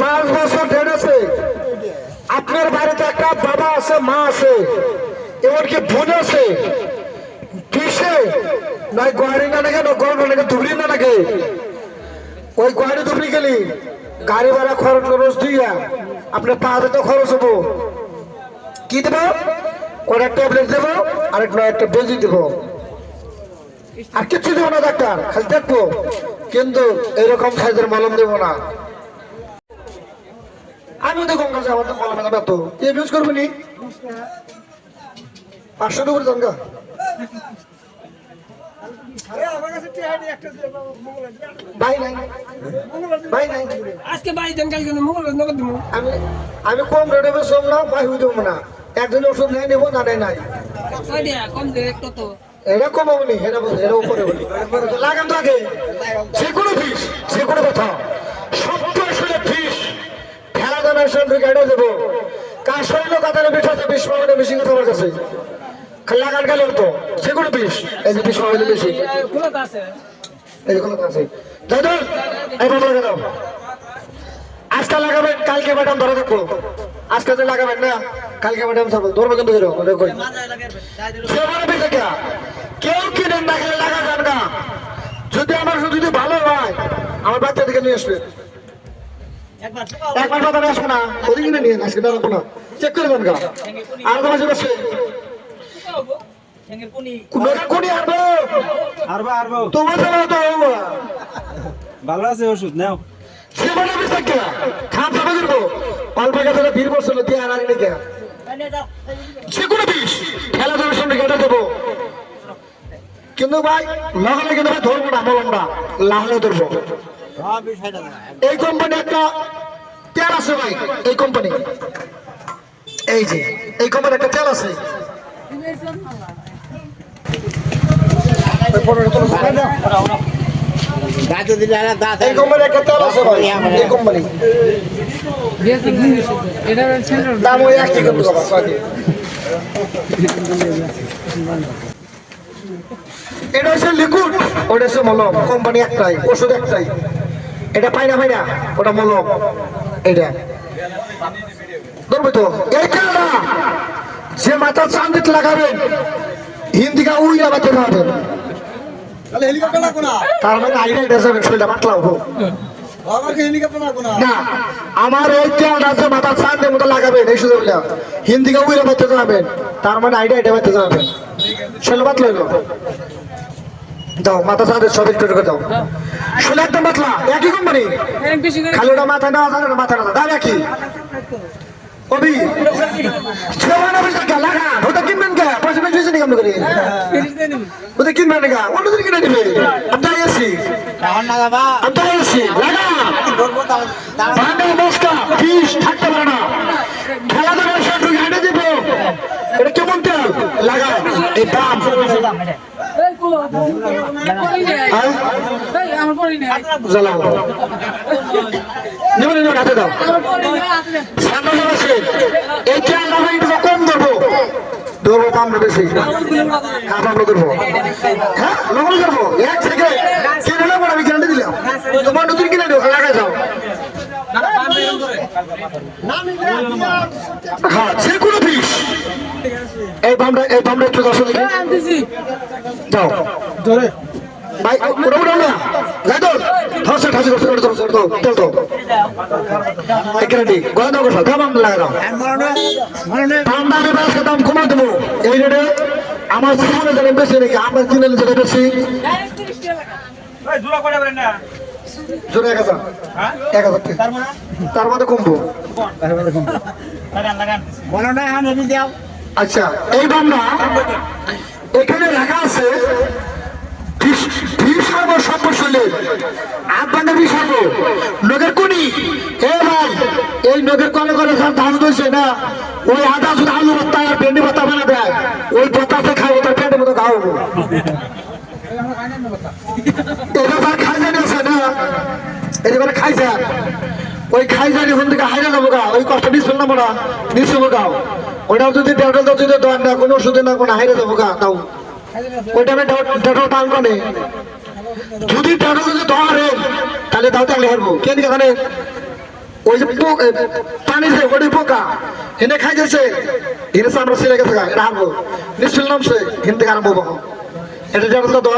পাঁচ বছর আছে। আপনার বাড়িতে একটা বাবা আছে, মা আছে, এমনকি বোন আছে। কিসে? নয় গোয়ারি না নাকি, না গরম না নাকি, ধুবড়ি না নাকি? ওই গোয়ারি ধুবড়ি গেলি গাড়ি ভাড়া খরচ খরচ দিয়া আপনার পা তো খরচ হব। কি দেবো? ওটা ট্যাবলেট দেবো আর একটা একটা বেজি দেবো। আর কিছু দেবো না, ডাক্তার, খালি দেখব। কিন্তু এরকম সাইজের মলম দেবো না। আমিও দেখুন কাছে আমার তো মলম দেবো তো ইউজ করব নি? পাঁচশো গা নগদ দিব। আমি আমি কম রেটে বেসম না ভাই হয়ে দেবো না। একদিন ওষুধ নেই নেব না নেই। নাই কম এটা কমাবো নি এটা উপরে বলি। লাগান তো আগে। যে কোনো ফিস যে কোনো কথা। দেবো কার বিষ আছে? কথা আমার কাছে। গেল তো ফিস এই যে বেশি এই কোনো আছে। দাদা, এই বাবা দাও। আজকে লাগাবেন, কালকে ম্যাডাম ধরে থাকব। আজকে তো লাগাবেন না। কালকে ম্যাডাম থাকব। ধরো কই। সেবারে। কেউ কিনেন না না। যদি আমার যদি ভালো হয়, আমার বাচ্চা থেকে নিয়ে আসবে। একবার কথা আসব না। ওদিকে নিয়ে আজকে দাঁড়াবো না চেক করে দেন গা আর তোমার হব ভালো আছে ওষুধ নাও। খাম সাফা করব? অল্প গাছে ভিড় দিয়ে আর আনি নাকি যে কোনো বিষ। খেলাধুলার সঙ্গে কেটে দেবো। কিন্তু ভাই লাগালে কিন্তু ভাই ধরবো না বললাম না লাহলে ধরবো। এই কোম্পানি একটা তেল আছে ভাই, এই কোম্পানি এই যে, এই কোম্পানি একটা তেল আছে। এই একটা আছে ভাই, এই কোম্পানি দাম লিকুইড ওটা হচ্ছে মলম কোম্পানি একটাই, ওষুধ একটাই। এটা পাই না পাই না। ওটা মলম। এটা ধরবে তো। এইটা না যে মাথা চান্দিত লাগাবেন হিন্দিকা উইরা বাতে পারবেন তার মানে আইডিয়া এটা যাবে শরীরটা আমাকে হেলিকপ্টার না আমার এই তেলটা যে মাথা চাঁদের মতো লাগাবেন এই সুযোগ হিন্দিকে উইরা বাতে যাবেন তার মানে আইডিয়া এটা বাতে যাবেন শরীর পাতলা হইল দাও মাথা চাঁদের সব একটু দাও। শরীর একদম পাতলা একই কোম্পানি বেশি খালি ওটা মাথা না মাথা না। দাম একই। অবি ছেওয়ানা পয়সা কে লাগা ওটা কিনবেন কে? পয়সা বেশি বেশি নিকাম করি? ওটা কিনবেন না কে? অন্য দিন কিনে দিবে। আছি। আমি তাই আছি। লাগা। ভান্ডা বস্তা ফিস থাকতে পারে না। সাথে হেঁটে দিব। এটা কেমন তেল? লাগা। এই দাম হ্যাঁ আমার হাতে দাও আমার কম দেবো ধরবো দাম বেশি কাপ আমরা হ্যাঁ করব আমি কিনে দিলাম তোমার নতুন কিনে দেবো লাগাই যাও হ্যাঁ যে এই বামটা এই বামটা একটু আনতেছি যাও ধরে। ভাই ওটা না যাই তো ধরছে ঠাসি করছে ওটা ধরছে ওটা তেল তো এখানে দি গলা দাও কথা দাম আমরা লাগা দাও দাম দামে বাসকে দাম কমা দেবো? এই রেটে আমার জীবনে জানেন বেশি নাকি? আমার কিনে যেটা বেশি। করে জোরে এক হাজার। এক হাজার তার মধ্যে কমবো। লাগান লাগান আচ্ছা এই বামটা এখানে লেখা আছে বিশাব সর্বশৈলে আব্বান্ডা বিশাব নগের কোনি, এ ভাই, এই নগের কলে করে সব ধান দইছে না? ওই আদা, শুধু আলু ভর্তা আর ভেন্ডি ভর্তা বানা দেয়। ওই ভর্তাতে খাব তার পেটের মতো খাওয়াবো এটা তার খাই জানি আছে, না? এটা করে খাই যায় ওই খাই জানি ওখান থেকে হাইরে যাব গা। ওই কষ্ট নিচ্ছিল না মোরা নিচ্ছিল গাও ওটাও যদি ডেটল দাও, যদি দেওয়ার না, কোনো ওষুধে না, কোনো হাইরে যাব গা, তাও। ওই টাইমে ডেটল টানবো নে যদি ডেটল যদি ধরে তাহলে তাও তাহলে হারবো কেন এখানে? ওই যে পানি যে, ওটি পোকা। এনে খাই গেছে এনে আমরা সিলে গেছে এটা হারবো। নিশ্চয় নামছে হিন্দি আরম্ভ এটা জানো দল